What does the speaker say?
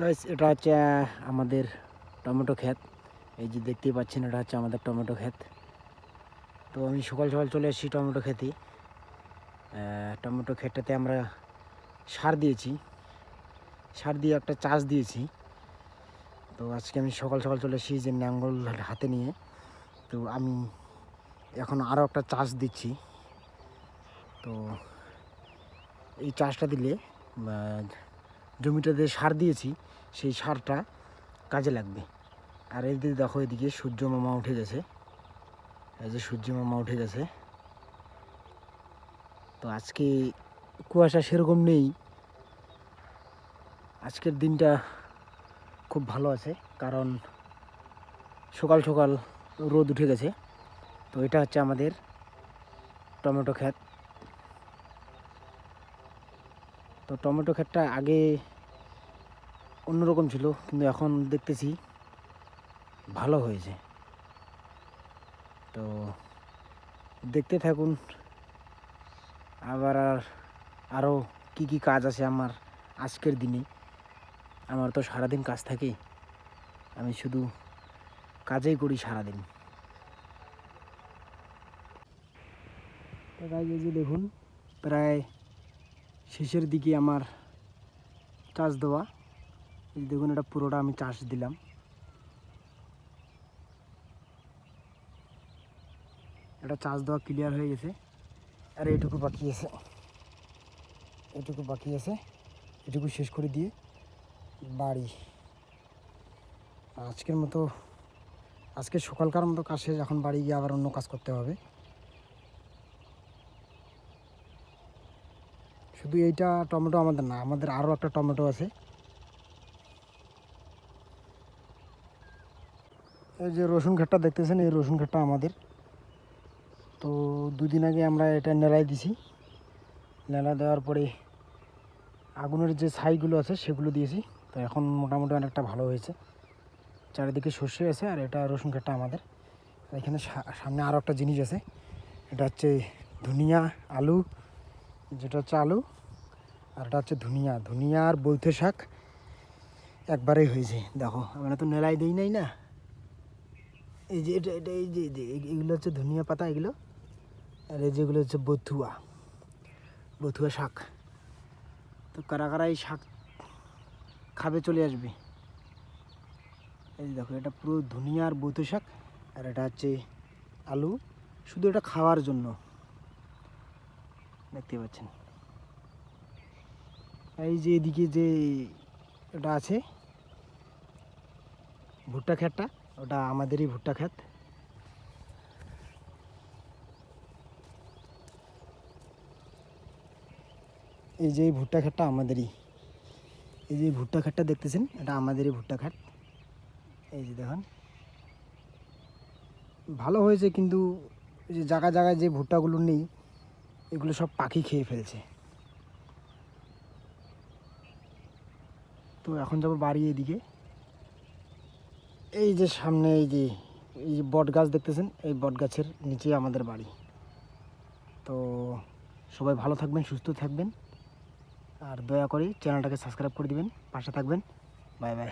Guys এটা হচ্ছে আমাদের টমেটো ক্ষেত। এই যে দেখতেই পাচ্ছেন, এটা হচ্ছে আমাদের টমেটো ক্ষেত। তো আমি সকাল সকাল চলে এসেছি টমেটো খেতে। টমেটো ক্ষেতটাতে আমরা সার দিয়েছি। সার দিয়ে একটা চাষ দিয়েছি। তো আজকে আমি সকাল সকাল চলে এসেছি যে নাঙ্গল হাতে নিয়ে। তো আমি এখন আরও একটা চাষ দিচ্ছি। তো এই চাষটা দিলে জমিটাতে সার দিয়েছি, সেই সারটা কাজে লাগবে। আর এই দিকে দেখো এদিকে সূর্য মামা উঠে গেছে। এই যে সূর্য মামা উঠে গেছে। তো আজকে কুয়াশা সেরকম নেই। আজকের দিনটা খুব ভালো আছে, কারণ সকাল সকাল রোদ উঠে গেছে। তো এটা হচ্ছে আমাদের টমেটো ক্ষেত। তো টমেটো ক্ষেতটা আগে অন্যরকম ছিল কিন্তু এখন দেখতেছি ভালো হয়েছে। তো দেখতে থাকুন আবার আর আরও কী কী কাজ আছে আমার আজকের দিনে। আমার তো সারাদিন কাজ থাকে আমি শুধু কাজেই করি সারাদিন। guys, এই যে দেখুন প্রায় শেষের দিকে আমার চাষ দেওয়া। দেখুন, এটা পুরোটা আমি চাষ দিলাম। এটা চাষ দেওয়া ক্লিয়ার হয়ে গেছে। আর এটুকু বাকি আছে। এটুকু বাকি আছে। এটুকু শেষ করে দিয়ে বাড়ি। আজকের মতো, আজকে সকালকার মতো কাজ শেষ, এখন বাড়ি গিয়ে আবার অন্য কাজ করতে হবে। শুধু এইটা টমেটো আমাদের না, আমাদের আরও একটা টমেটো আছে। এই যে রসুন ঘাটটা দেখতেছেন, এই রসুন ঘাটটা আমাদের। তো দুদিন আগে আমরা এটা নেলাই দিছি। নেলা দেওয়ার পরে আগুনের যে ছাইগুলো আছে সেগুলো দিয়েছি। তো এখন মোটামুটি অনেকটা ভালো হয়েছে। চারিদিকে সর্ষে আছে আর এটা রসুন ঘাটটা আমাদের। এখানে সামনে আরও একটা জিনিস আছে। এটা হচ্ছে ধনিয়া আলু, যেটা হচ্ছে আলু, আর এটা হচ্ছে ধনিয়া। ধনিয়া আর বৈথ শাক একবারেই হয়েছে। দেখো, আমরা তো নেলাই দিই নাই না। এই যে এটা এটা এই যে এগুলো হচ্ছে ধনিয়া পাতা, এগুলো। আর এই যেগুলো হচ্ছে বথুয়া বথুয়া শাক। তো কারা কারা এই শাক খাবে চলে আসবে। এই যে দেখো, এটা পুরো ধনিয়া আর বথু শাক, আর এটা হচ্ছে আলু। শুধু এটা খাওয়ার জন্য। দেখতে পাচ্ছেন। এই যে এদিকে যে এটা আছে, ভুট্টা ক্ষেতটা ওটা আমাদেরই ভুট্টা খেত এই যে ভুট্টা ক্ষেতটা আমাদেরই। এই যে ভুট্টা ক্ষেতটা দেখতেছেন, এটা আমাদেরই ভুট্টা ক্ষেত। এই যে দেখুন। ভালো হয়েছে কিন্তু যে জায়গায় জায়গায় যে ভুট্টাগুলো নেই, এগুলো সব পাখি খেয়ে ফেলছে। তো এখন যাব বাড়ি এদিকে। এই যে সামনে এই যে এই যে বট গাছ দেখতেছেন, এই বট গাছের নিচে আমাদের বাড়ি। তো সবাই ভালো থাকবেন, সুস্থ থাকবেন। আর দয়া করে চ্যানেলটাকে সাবস্ক্রাইব করে দিবেন, পাশে থাকবেন। Bye bye.